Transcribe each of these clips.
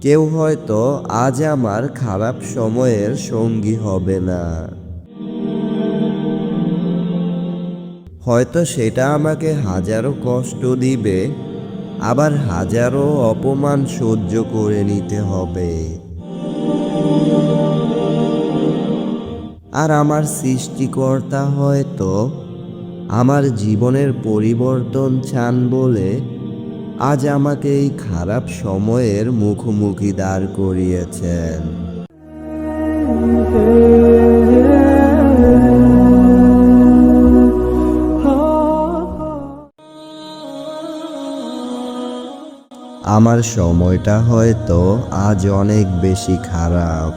কেউ হয়তো আজ আমার খারাপ সময়ের সঙ্গী হবে না। হয়তো সেটা আমাকে হাজারো কষ্ট দিবে, আবার হাজারো অপমান সহ্য করে নিতে হবে। আর আমার সৃষ্টিকর্তা হয়তো আমার জীবনের পরিবর্তন চান বলে আজ আমাকে এই খারাপ সময়ের মুখোমুখি দাঁড় করিয়েছেন। আমার সময়টা হয়তো আজ অনেক বেশি খারাপ।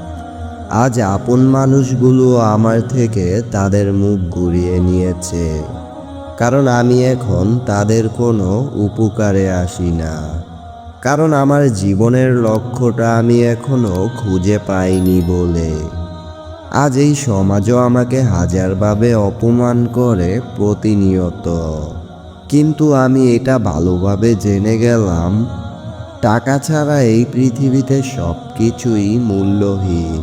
আজ আপন মানুষগুলো আমার থেকে তাদের মুখ ঘুরিয়ে নিয়েছে। কারণ আমি এখন তাদের কোনো উপকারে আসি না। কারণ আমার জীবনের লক্ষ্যটা আমি এখনও খুঁজে পাইনি বলে। আজ এই সমাজও আমাকে হাজারভাবে অপমান করে প্রতিনিয়ত। কিন্তু আমি এটা ভালোভাবে জেনে গেলাম, টাকা ছাড়া এই পৃথিবীতে সব কিছুই মূল্যহীন।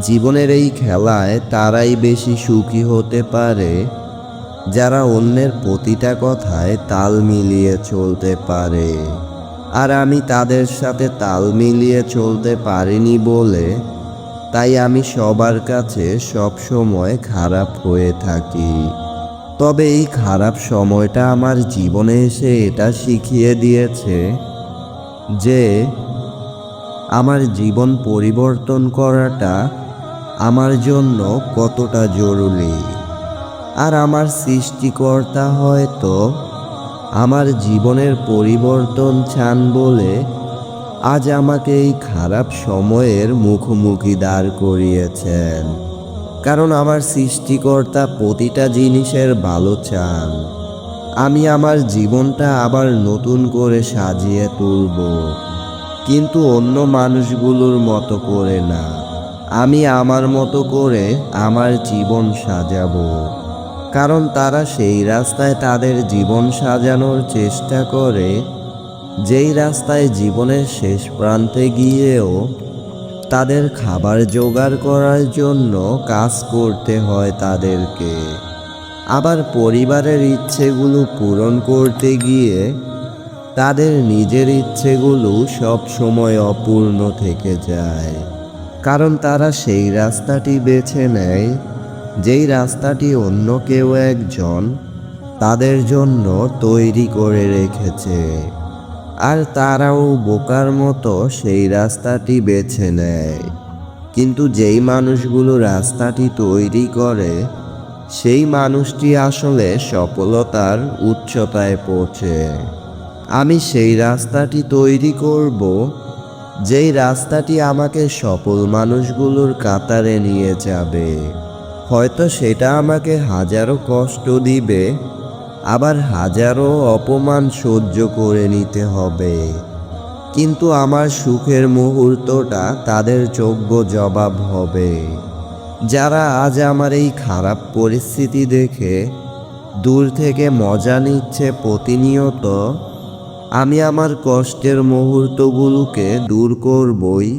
জীবনের এই খেলায় তারাই বেশি সুখী হতে পারে যারা অন্যের প্রতিটা কথায় তাল মিলিয়ে চলতে পারে। আর আমি তাদের সাথে তাল মিলিয়ে চলতে পারিনি বলে, তাই আমি সবার কাছে সব সময় খারাপ হয়ে থাকি। তবে এই খারাপ সময়টা আমার জীবনে এসে এটা শিখিয়ে দিয়েছে যে, আমার জীবন পরিবর্তন করাটা আমার জন্য কতটা জরুরি। আর আমার সৃষ্টিকর্তা হয়তো আমার জীবনের পরিবর্তন চান বলে আজ আমাকে এই খারাপ সময়ের মুখোমুখি দাঁড় করিয়েছেন। কারণ আমার সৃষ্টিকর্তা প্রতিটা জিনিসের ভালো চান। আমি আমার জীবনটা আবার নতুন করে সাজিয়ে তুলব। কিন্তু অন্য মানুষগুলোর মতো করে না। আমি আমার মতো করে আমার জীবন সাজাবো। কারণ তারা সেই রাস্তায় তাদের জীবন সাজানোর চেষ্টা করে, যেই রাস্তায় জীবনের শেষ প্রান্তে গিয়েও তাদের খাবার জোগাড় করার জন্য কাজ করতে হয় তাদেরকে। আবার পরিবারের ইচ্ছেগুলো পূরণ করতে গিয়ে তাদের নিজের ইচ্ছেগুলো সব সময় অপূর্ণ থেকে যায়। কারণ তারা সেই রাস্তাটি বেছে নেয় যেই রাস্তাটি অন্য কেউ একজন তাদের জন্য তৈরি করে রেখেছে। আর তারাও বোকার মতো সেই রাস্তাটি বেছে নেয়। কিন্তু যেই মানুষগুলো রাস্তাটি তৈরি করে, সেই মানুষটি আসলে সফলতার উচ্চতায় পৌঁছে। আমি সেই রাস্তাটি তৈরি করব, যেই রাস্তাটি আমাকে সফল মানুষগুলোর কাতারে নিয়ে যাবে। হয়তো সেটা আমাকে হাজারো কষ্ট দিবে, আবার হাজারো অপমান সহ্য করে নিতে হবে। কিন্তু আমার সুখের মুহূর্তটা তাদের যোগ্য জবাব হবে। যারা আজ আমার এই খারাপ পরিস্থিতি দেখে দূর থেকে মজা নিচ্ছে প্রতিনিয়ত, আমি আমার কষ্টের মুহূর্তগুলোকে দূর করবই,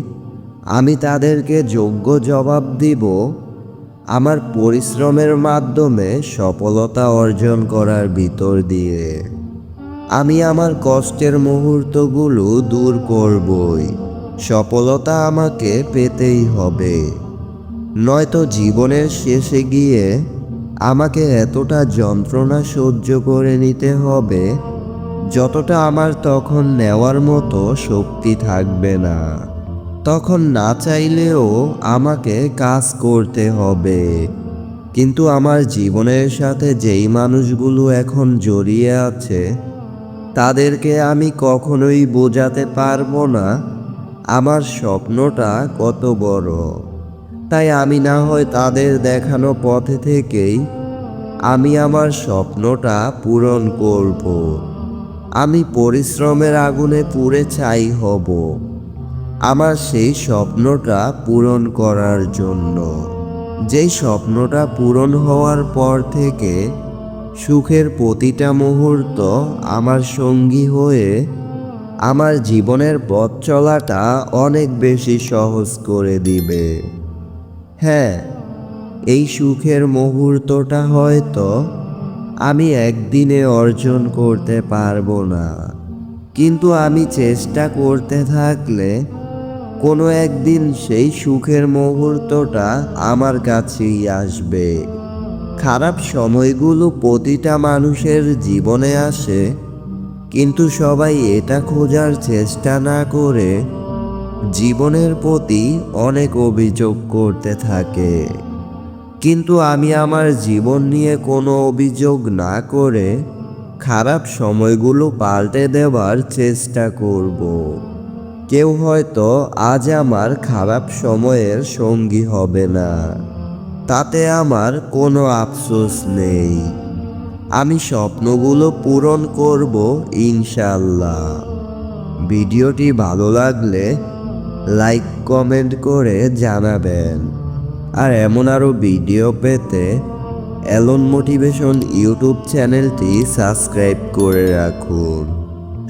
আমি তাদেরকে যোগ্য জবাব দিব আমার পরিশ্রমের মাধ্যমে সফলতা অর্জন করার ভিতর দিয়ে আমি আমার কষ্টের মুহূর্তগুলো দূর করবই। সফলতা আমাকে পেতেই হবে। নয়তো জীবনের শেষে গিয়ে আমাকে এতটা যন্ত্রণা সহ্য করে নিতে হবে, যতটা আমার তখন নেওয়ার মতো শক্তি থাকবে না। তখন না চাইলেও আমাকে কাজ করতে হবে। কিন্তু আমার জীবনের সাথে যেই মানুষগুলো এখন জড়িয়ে আছে, তাদেরকে আমি কখনোই বোঝাতে পারব না। আমার স্বপ্নটা কত বড়। তাই আমি না হয় তাদের দেখানো পথে থেকেই আমি আমার স্বপ্নটা পূরণ করব। আমি পরিশ্রমের আগুনে পুড়ে ছাই হব। আমার সেই স্বপ্নটা পূরণ করার জন্য। যেই স্বপ্নটা পূরণ হওয়ার পর থেকে সুখের প্রতিটা মুহূর্ত আমার সঙ্গী হয়ে আমার জীবনের পথ চলাটা অনেক বেশি সহজ করে দিবে। হ্যাঁ এই সুখের মুহূর্তটা হয়তো আমি একদিনে অর্জন করতে পারব না। কিন্তু আমি চেষ্টা করতে থাকলে কোনো একদিন সেই সুখের মুহূর্তটা আমার কাছেই আসবে। খারাপ সময়গুলো প্রতিটা মানুষের জীবনে আসে, কিন্তু সবাই এটা খোঁজার চেষ্টা না করে জীবনের প্রতি অনেক অভিযোগ করতে থাকে। কিন্তু আমি আমার জীবন নিয়ে কোনো অভিযোগ না করে খারাপ সময়গুলো পাল্টে দেওয়ার চেষ্টা করব। কেউ হয়তো আজ আমার খারাপ সময়ের সঙ্গী হবে না। তাতে আমার কোনো আফসোস নেই। আমি স্বপ্নগুলো পূরণ করব ইনশাল্লাহ ভিডিওটি ভালো লাগলে লাইক, কমেন্ট করে জানাবেন। আর এমন আরও ভিডিও পেতে অ্যালন মোটিভেশন ইউটিউব চ্যানেলটি সাবস্ক্রাইব করে রাখুন।